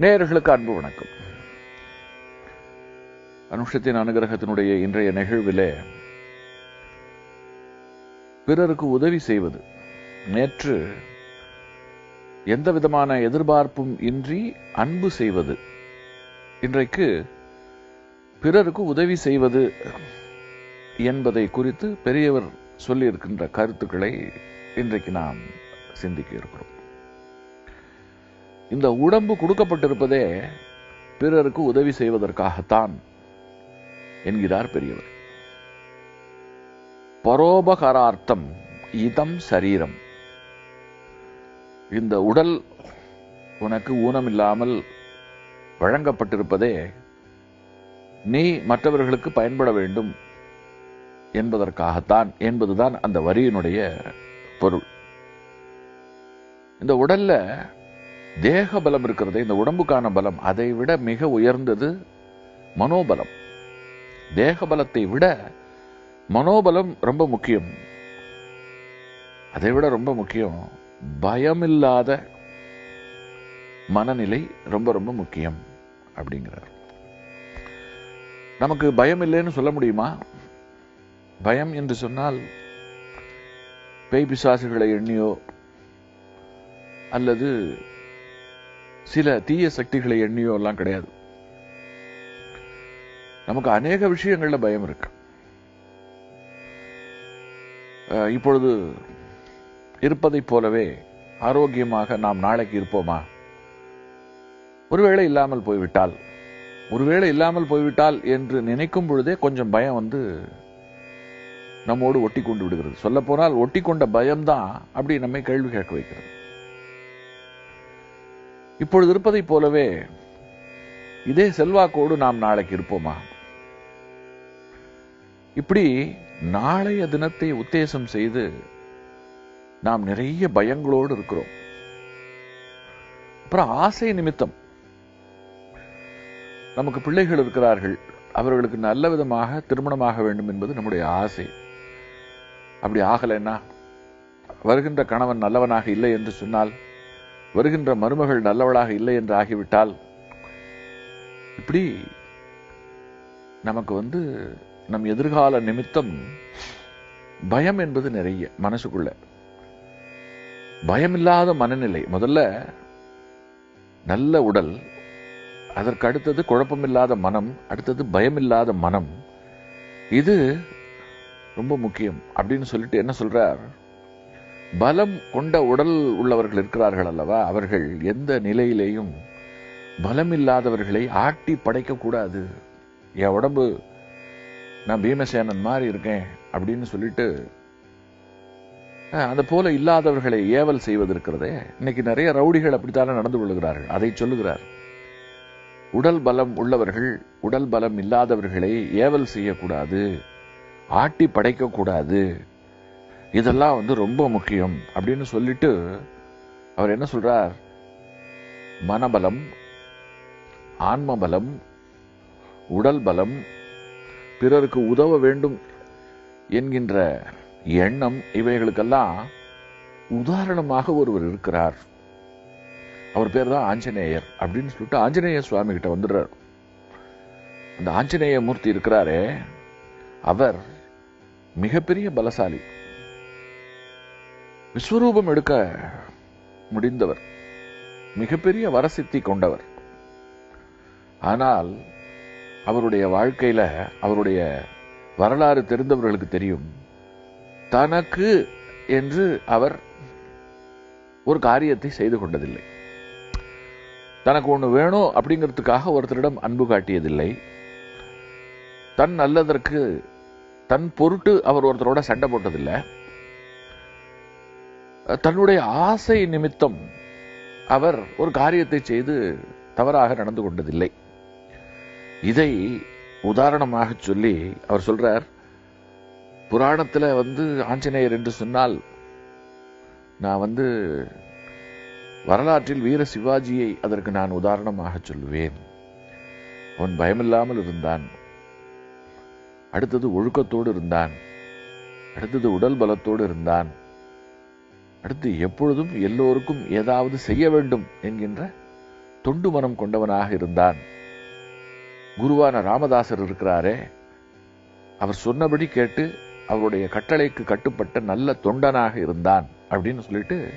நேயர்களுக்கு அன்பு வணக்கம். அனுஷத்தின் அனுகிரகத்தினுடைய இன்றைய நிகழ்விலே பிறருக்கு உதவி செய்வது. நேற்று எந்த விதமான எதிர்பார்ப்பும் இன்றி அன்பு செய்வது. இன்றைக்கு பிறருக்கு உதவி செய்வது என்பதை குறித்து பெரியவர் சொல்லியிருக்கின்ற கருத்துக்களை இன்றைக்கு நாம் சிந்திக்க இருக்கிறோம். இந்த உடம்பு கொடுக்கப்பட்டிருப்பதே பிறருக்கு உதவி செய்வதற்காகத்தான் என்கிறார் பெரியவர். பரோபகாரார்த்தம் இதம் சரீரம். இந்த உடல் உனக்கு ஊனமில்லாமல் வழங்கப்பட்டிருப்பதே நீ மற்றவர்களுக்கு பயன்பட வேண்டும் என்பதற்காகத்தான் என்பதுதான் அந்த வரியினுடைய பொருள். இந்த உடல்ல தேக பலம் இருக்கிறது இந்த உடம்புக்கான பலம். அதை விட மிக உயர்ந்தது மனோபலம். தேக பலத்தை விட மனோபலம் ரொம்ப முக்கியம். அதை விட ரொம்ப முக்கியம் பயமில்லாத மனநிலை ரொம்ப ரொம்ப முக்கியம் அப்படிங்கிறார். நமக்கு பயம் இல்லைன்னு சொல்ல முடியுமா? பயம் என்று சொன்னால் பேய் பிசாசுகளை எண்ணியோ அல்லது சில தீய சக்திகளை எண்ணியோ எல்லாம் கிடையாது. நமக்கு அநேக விஷயங்கள்ல பயம் இருக்கு. இப்பொழுது இருப்பதை போலவே ஆரோக்கியமாக நாம் நாளைக்கு இருப்போமா? ஒருவேளை இல்லாமல் போய்விட்டால் ஒருவேளை இல்லாமல் போய்விட்டால் என்று நினைக்கும் பொழுதே கொஞ்சம் பயம் வந்து நம்மோடு ஒட்டி கொண்டு விடுகிறது. சொல்ல போனால் ஒட்டி கொண்ட பயம்தான் அப்படி நம்மை கேள்வி கேட்க வைக்கிறது. இப்பொழுது இருப்பதைப் போலவே இதே செல்வாக்கோடு நாம் நாளைக்கு இருப்போமா? இப்படி நாளைய தினத்தை உத்தேசம் செய்து நாம் நிறைய பயங்களோடு இருக்கிறோம். அப்புறம் ஆசை நிமித்தம். நமக்கு பிள்ளைகள் இருக்கிறார்கள். அவர்களுக்கு நல்ல விதமாக திருமணமாக வேண்டும் என்பது நம்முடைய ஆசை. அப்படி ஆகலைன்னா வருகின்ற கணவன் நல்லவனாக இல்லை என்று சொன்னால் வருகின்ற மருமகள் நல்லவளாக இல்லை என்று ஆகிவிட்டால் இப்படி நமக்கு வந்து நம் எதிர்கால நிமித்தம் பயம் என்பது நிறைய மனசுக்குள்ள. பயமில்லாத மனநிலை. முதல்ல நல்ல உடல் அதற்கு அடுத்தது குழப்பமில்லாத மனம் அடுத்தது பயமில்லாத மனம். இது ரொம்ப முக்கியம் அப்படின்னு சொல்லிட்டு என்ன சொல்றார்? பலம் கொண்ட உடல் உள்ளவர்கள் இருக்கிறார்கள் அல்லவா? அவர்கள் எந்த நிலையிலேயும் பலம் இல்லாதவர்களை ஆட்டி படைக்க கூடாது. என் உடம்பு நான் பீமசேனன் மாதிரி இருக்கேன் அப்படின்னு சொல்லிட்டு அந்த அது போல இல்லாதவர்களை ஏவல் செய்வதற்கிறதே இன்னைக்கு நிறைய ரவுடிகள் அப்படித்தானே நடந்து கொள்கிறார்கள். அதை சொல்லுகிறார். உடல் பலம் உள்ளவர்கள் உடல் பலம் இல்லாதவர்களை ஏவல் செய்யக்கூடாது ஆட்டி படைக்க கூடாது. இதெல்லாம் வந்து ரொம்ப முக்கியம் அப்படின்னு சொல்லிட்டு அவர் என்ன சொல்றார்? மனபலம் ஆன்ம பலம் உடல் பலம் பிறருக்கு உதவ வேண்டும் என்கின்ற எண்ணம் இவைகளுக்கெல்லாம் உதாரணமாக ஒருவர் இருக்கிறார். அவர் பேர் தான் ஆஞ்சநேயர் அப்படின்னு சொல்லிட்டு ஆஞ்சநேய சுவாமி கிட்ட வந்துடுறார். அந்த ஆஞ்சநேய மூர்த்தி இருக்கிறாரே அவர் மிகப்பெரிய பலசாலி. விஸ்வரூபம் எடுக்க முடிந்தவர். மிகப்பெரிய வரசித்தி கொண்டவர். ஆனால் அவருடைய வாழ்க்கையில அவருடைய வரலாறு தெரிந்தவர்களுக்கு தெரியும். தனக்கு என்று அவர் ஒரு காரியத்தை செய்து கொண்டதில்லை. தனக்கு ஒண்ணு வேணும் அப்படிங்கிறதுக்காக ஒருத்தரிடம் அன்பு காட்டியதில்லை. தன் நல்லதற்கு தன் பொருட்டு அவர் ஒருத்தரோட சண்டை போட்டதில்லை. தன்னுடைய ஆசை நிமித்தம் அவர் ஒரு காரியத்தை செய்து தவறாக நடந்து கொண்டதில்லை. இதை உதாரணமாக சொல்லி அவர் சொல்றார் புராணத்துல வந்து ஆஞ்சநேயர் என்று சொன்னால் நான் வந்து வரலாற்றில் வீர சிவாஜியை அதற்கு நான் உதாரணமாக சொல்லுவேன். அவன் பயமில்லாமல் இருந்தான். அடுத்தது ஒழுக்கத்தோடு இருந்தான். அடுத்தது உடல் பலத்தோடு இருந்தான். அடுத்து எப்பொழுதும் எல்லோருக்கும் ஏதாவது செய்ய வேண்டும் என்கின்ற தொண்டு மனம் கொண்டவனாக இருந்தான். குருவான ராமதாசர் இருக்கிறாரே. அவர் சொன்னபடி கேட்டு அவருடைய கட்டளைக்கு கட்டுப்பட்ட நல்ல தொண்டனாக இருந்தான் அப்படின்னு சொல்லிட்டு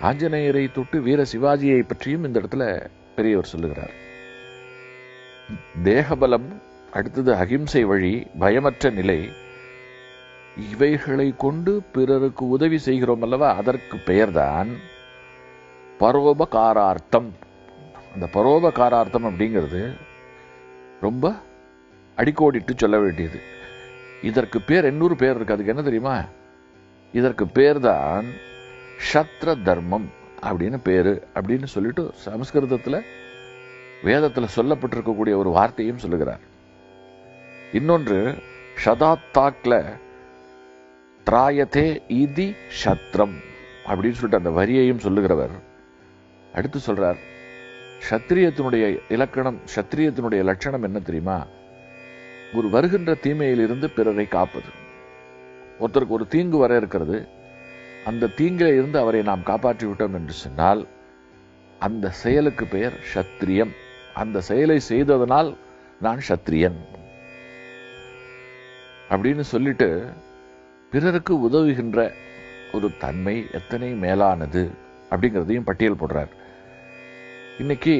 ஆஞ்சநேயரை தொட்டு வீர சிவாஜியை பற்றியும் இந்த இடத்துல பெரியவர் சொல்லுகிறார். தேகபலம் அடுத்தது அகிம்சை வழி பயமற்ற நிலை இவைகளை கொண்டு பிறருக்கு உதவி செய்கிறோம் அல்லவா? அதற்கு பெயர்தான் பரோபகாரார்த்தம். அந்த பரோபகாரார்த்தம் அப்படிங்கிறது ரொம்ப அடிக்கோடிட்டு சொல்ல வேண்டியது. இதற்கு பேர் இன்னொரு பேர் இருக்கு. அதுக்கு என்ன தெரியுமா? இதற்கு பேர் தான் சத்ர தர்மம் அப்படின்னு பேரு. அப்படின்னு சொல்லிட்டு சமஸ்கிருதத்துல வேதத்துல சொல்லப்பட்டிருக்கக்கூடிய ஒரு வார்த்தையும் சொல்லுகிறார். இன்னொன்று ஷதாத்தாக்ல த்ராயதே இதி சத்ரம் அப்படின்னு சொல்லிட்டு அந்த வரியையும் சொல்லுகிறவர். அடுத்து சொல்றார் சத்திரியத்தினுடைய இலக்கணம் சத்திரியத்தினுடைய லட்சணம் என்ன தெரியுமா? ஒரு வருகின்ற தீமையிலிருந்து பிறரை காப்பது. ஒருத்தருக்கு ஒரு தீங்கு வர இருக்கிறது. அந்த தீங்கில இருந்து அவரை நாம் காப்பாற்றி விட்டோம் என்று சொன்னால் அந்த செயலுக்கு பெயர் சத்திரியம் அந்த செயலை செய்ததனால் நான் சத்திரியன் அப்படின்னு சொல்லிட்டு பிறருக்கு உதவுகின்ற ஒரு தன்மை எத்தனை மேலானது அப்படிங்கிறதையும் பட்டியல் போடுறார். இன்னைக்கு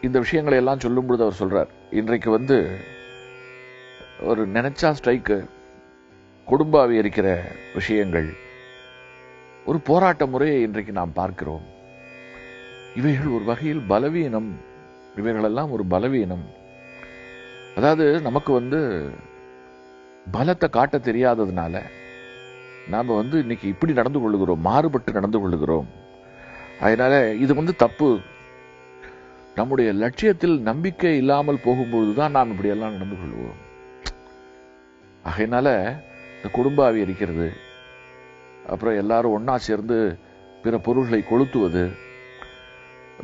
இந்த விஷயங்களை எல்லாம் சொல்லும் பொழுது அவர் சொல்றார் இன்றைக்கு வந்து ஒரு நினைச்சா ஸ்ட்ரைக்கு குடும்பாவி இருக்கிற விஷயங்கள் ஒரு போராட்ட முறையை இன்றைக்கு நாம் பார்க்கிறோம். இவைகள் ஒரு வகையில் பலவீனம் இவைகளெல்லாம் ஒரு பலவீனம். அதாவது நமக்கு வந்து பலத்தை காட்ட தெரியாததுனால நாம வந்து இன்னைக்கு இப்படி நடந்து கொள்ளுகிறோம் மாறுபட்டு நடந்து கொள்ளுகிறோம். அதனால இது வந்து தப்பு. நம்முடைய லட்சியத்தில் நம்பிக்கை இல்லாமல் போகும்பொழுதுதான் நாம் இப்படியெல்லாம் நடந்து கொள்வோம். ஆகையினால இந்த குடும்பாவி இருக்கிறது. அப்புறம் எல்லாரும் ஒன்றா சேர்ந்து பிற பொருள்களை கொளுத்துவது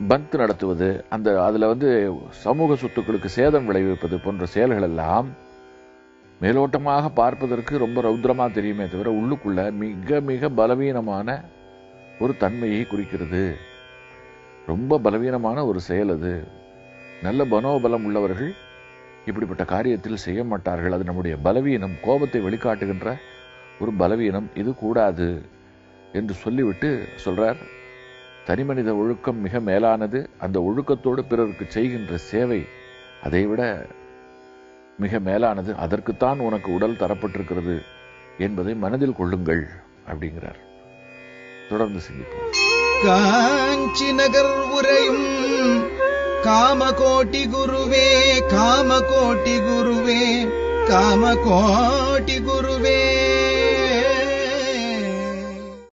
பந்த் நடத்துவது அந்த அதுல வந்து சமூக சொத்துக்களுக்கு சேதம் விளைவிப்பது போன்ற செயல்கள் எல்லாம் மேலோட்டமாக பார்ப்பதற்கு ரொம்ப ரௌத்ரமாக தெரியுமே தவிர உள்ளுக்குள்ள மிக மிக பலவீனமான ஒரு தன்மையை குறிக்கிறது. ரொம்ப பலவீனமான ஒரு செயல் அது. நல்ல மனோபலம் உள்ளவர்கள் இப்படிப்பட்ட காரியத்தில் செய்ய மாட்டார்கள். அது நம்முடைய பலவீனம் கோபத்தை வெளிக்காட்டுகின்ற ஒரு பலவீனம். இது கூடாது என்று சொல்லிவிட்டு சொல்கிறார் தனிமனித ஒழுக்கம் மிக மேலானது. அந்த ஒழுக்கத்தோடு பிறருக்கு செய்கின்ற சேவை அதைவிட மிக மேலானது அதற்குத்தான் உனக்கு உடல் தரப்பட்டிருக்கிறது என்பதை மனதில் கொள்ளுங்கள் அப்படிங்கிறார். தொடர்ந்து சிந்திப்போம். காஞ்சி நகர் உரையும் காமகோட்டி குருவே காமகோட்டி குருவே காமகோட்டி குருவே.